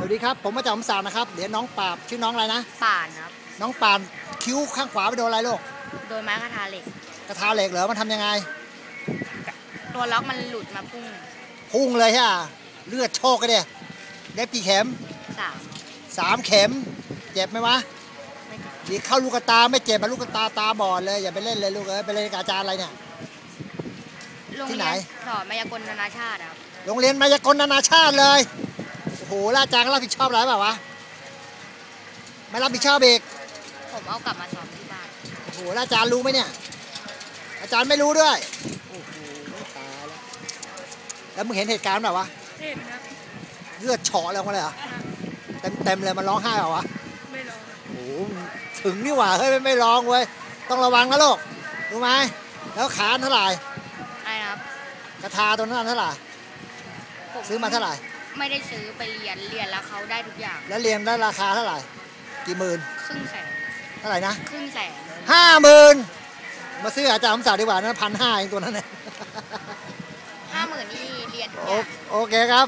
สวัสดีครับ ผมมาจากอมสาวนะครับ เดี๋ยวน้องปราบชื่อน้องอะไรนะ ป่านครับ น้องปานคิ้วข้างขวาไปโดนอะไรลูก โดนไม้คาทาเหล็ก กระทาเหล็กเหรอ มันทำยังไง ตัวล็อกมันหลุดมาพุ่ง พุ่งเลยใช่ปะเลือดโชกกันเดียเย็บกี่เข็มสามสามเข็ม เจ็บไหมวะไม่ถึงดีเข้าลูกตาไม่เจ็บมาลูกตาตาบอดเลยอย่าไปเล่นเลยลูกเอ้ยไปเล่นกับอาจารย์อะไรเนี่ย โรงที่เรีไหน ยนสอนมายากลนานาชาติครับ โรงเรียนมายากลนานาชาติเลย โอ้โหแล้วอาจารย์ก็รับผิดชอบอะไรเปล่าวะไม่รับผิดชอบอีกผมเอากลับมาสอนที่บ้าน โอ้โหแล้วอาจารย์รู้ไหมเนี่ย อาจารย์ไม่รู้ด้วย โอ้โหตายแล้ว แล้วมึงเห็นเหตุการณ์แบบวะ เห็นครับ เลือดเฉาะแล้วมาเลยเหรอ เต็มเต็มๆเลยมันร้องไห้เหรอวะ ไม่ร้อง โอ้โห ถึงนี่หว่า เฮ้ยไม่ไม่ร้องเว้ย ต้องระวังนะลูก รู้ไหม แล้วขาเท่าไหร่ไอ้นะครับ กระทาตัวนั้นเท่าไหร่ผมซื้อมาเท่าไหร่ ไม่ได้ซื้อไปเรียนเรียนแล้วเขาได้ทุกอย่าง แล้วเรียนได้ราคาเท่าไหร่ กี่หมื่น ครึ่งแสนเท่าไหร่นะ ครึ่งแสนห้าหมื่นมาซื้ออาจารย์คำสาดีกว่านะพันห้าเองตัวนั้นเนี่ยห้าหมื่นนี่เรียนทุกอโอย่าง โอเคครับ